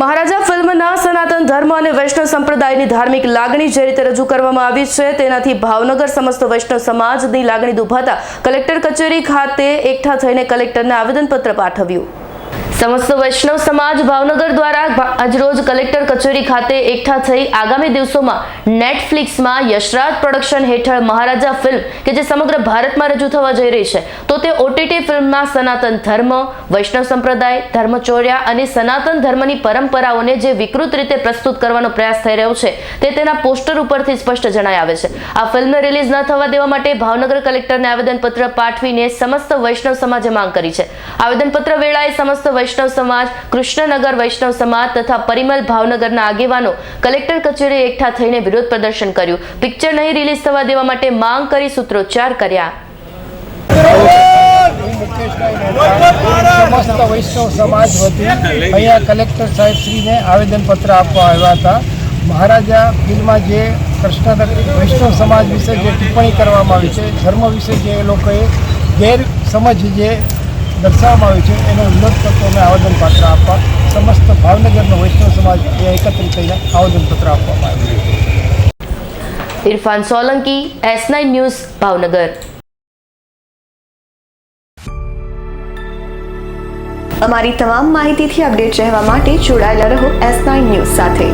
મહારાજા ફિલ્મના સનાતન ધર્મ અને વૈષ્ણવ સંપ્રદાયની ધાર્મિક લાગણી જે રીતે રજૂ કરવામાં આવી છે, તેનાથી ભાવનગર સમસ્ત વૈષ્ણવ સમાજની લાગણી દુભાતા કલેક્ટર કચેરી ખાતે એકઠા થઈને કલેક્ટરને આવેદનપત્ર પાઠવ્યું. સમસ્ત વૈષ્ણવ સમાજ ભાવનગર દ્વારા આજરોજ કલેક્ટર કચેરી ખાતે એકઠા થઈ આગામી દિવસોમાં નેટફ્લિક્સમાં યશરાજ પ્રોડક્શન હેઠળ મહારાજા ફિલ્મ કે જે સમગ્ર ભારતમાં રજૂ થવા જઈ રહી છે, તો તે ઓટીટી ફિલ્મમાં સનાતન ધર્મ, વૈષ્ણવ સંપ્રદાય, ધર્મચોર્યા અને સનાતન ધર્મની પરંપરાઓને જે વિકૃત રીતે પ્રસ્તુત કરવાનો પ્રયાસ થઈ રહ્યો છે, તે તેના પોસ્ટર ઉપરથી સ્પષ્ટ જણાય આવે છે. આ ફિલ્મને રિલીઝ ન થવા દેવા માટે ભાવનગર કલેક્ટરને આવેદનપત્ર પાઠવીને સમસ્ત વૈષ્ણવ સમાજે માંગ કરી છે. આવેદનપત્ર વેળાએ સમસ્ત વૈષ્ણવ સમાજ, કૃષ્ણનગર વૈષ્ણવ સમાજ તથા પરિમલ ભાવનગરના આગેવાનો કલેક્ટર કચેરીએ એકઠા થઈને વિરોધ પ્રદર્શન કર્યું. પિક્ચર નહીં રિલીઝ થવા દેવા માટે માંગ કરી સૂત્રોચ્ચાર કર્યા. સમસ્ત વૈષ્ણવ સમાજ વતી અહીંયા કલેક્ટર સાહેબશ્રીને આવેદનપત્ર આપવા આવ્યા હતા. મહારાજા ફિલ્મમાં જે કૃષ્ણ વૈષ્ણવ સમાજ વિશે જે ટિપ્પણી કરવામાં આવી છે, ધર્મ વિશે જે લોકોએ ગેરસમજ જે દર્શાવવામાં આવ્યું છે. એનો ઉલ્લેખ કરતો અમે આવેદનપત્ર આપવા સમસ્ત ભાવનગરનો વૈષ્ણવ સમાજ એ એકત્રિત થઈને આવેદનપત્ર આપવામાં આવ્યું Irfan Solanki S nine news Bhavnagar. અમારી તમામ માહિતીથી અપડેટ રહેવા માટે જોડાયેલા રહો એસ નાઇન ન્યૂઝ સાથે.